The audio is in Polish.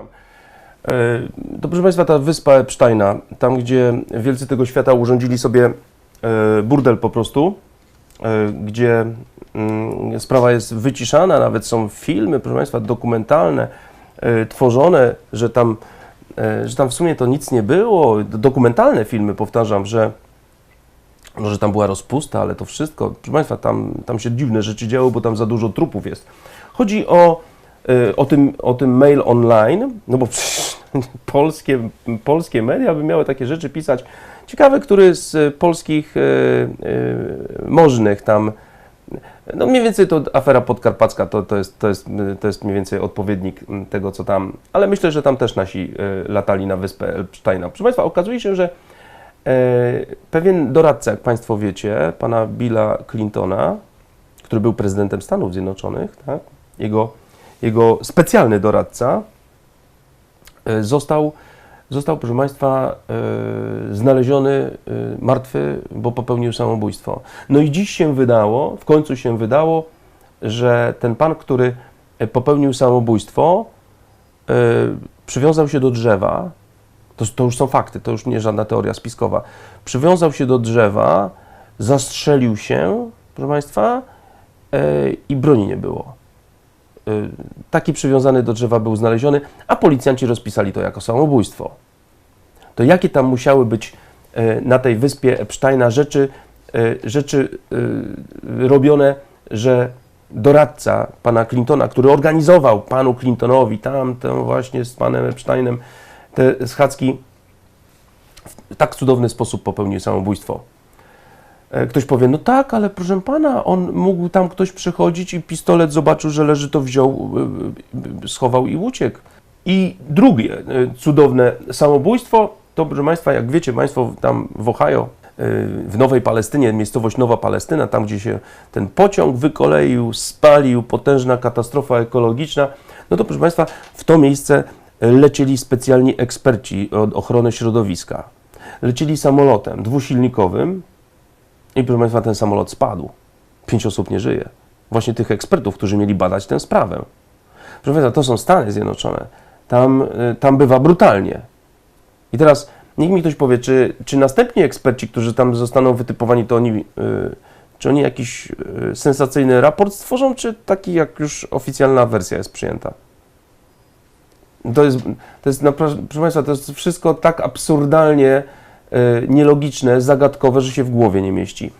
E, To proszę Państwa, ta wyspa Epsteina, tam gdzie wielcy tego świata urządzili sobie e, burdel po prostu, e, gdzie mm, sprawa jest wyciszana, nawet są filmy, proszę Państwa, dokumentalne, tworzone, że tam, że tam w sumie to nic nie było, dokumentalne filmy, powtarzam, że może tam była rozpusta, ale to wszystko, proszę Państwa, tam, tam się dziwne rzeczy działy, bo tam za dużo trupów jest. Chodzi o, o, tym, o tym mail online, no bo polskie, polskie media by miały takie rzeczy pisać. Ciekawe, który z y, polskich y, y, możnych tam, no mniej więcej to afera podkarpacka, to, to, jest, to, jest, y, to jest mniej więcej odpowiednik tego, co tam, ale myślę, że tam też nasi y, latali na wyspę Epsteina. Proszę Państwa, okazuje się, że Pewien doradca, jak Państwo wiecie, pana Billa Clintona, który był prezydentem Stanów Zjednoczonych, tak? jego, jego specjalny doradca, e, został, został, proszę Państwa, e, znaleziony e, martwy, bo popełnił samobójstwo. No i dziś się wydało, w końcu się wydało, że ten pan, który popełnił samobójstwo, przywiązał się do drzewa, to, to już są fakty, to już nie żadna teoria spiskowa. Przywiązał się do drzewa, zastrzelił się, proszę Państwa, i broni nie było. E, taki przywiązany do drzewa był znaleziony, a policjanci rozpisali to jako samobójstwo. To jakie tam musiały być e, na tej wyspie Epsteina rzeczy, e, rzeczy robione, że doradca pana Clintona, który organizował panu Clintonowi tamtę właśnie z panem Epsteinem te schadzki, w tak cudowny sposób popełnił samobójstwo. E, Ktoś powie, no tak, ale proszę pana, on mógł tam ktoś przychodzić i pistolet zobaczył, że leży, to wziął, y, y, schował i uciekł. I drugie cudowne samobójstwo, to proszę państwa, jak wiecie państwo, tam w Ohio, w Nowej Palestynie, miejscowość Nowa Palestyna, tam gdzie się ten pociąg wykoleił, spalił, potężna katastrofa ekologiczna, no to proszę państwa, w to miejsce lecieli specjalni eksperci od ochrony środowiska. Lecieli samolotem dwusilnikowym i proszę Państwa, ten samolot spadł. Pięć osób nie żyje. Właśnie tych ekspertów, którzy mieli badać tę sprawę. Proszę Państwa, to są Stany Zjednoczone. Tam, y, tam bywa brutalnie. I teraz niech mi ktoś powie, czy, czy następni eksperci, którzy tam zostaną wytypowani, to oni, y, czy oni jakiś y, sensacyjny raport stworzą, czy taki jak już oficjalna wersja jest przyjęta? To jest, to jest proszę Państwa, to jest wszystko tak absurdalnie nielogiczne, zagadkowe, że się w głowie nie mieści.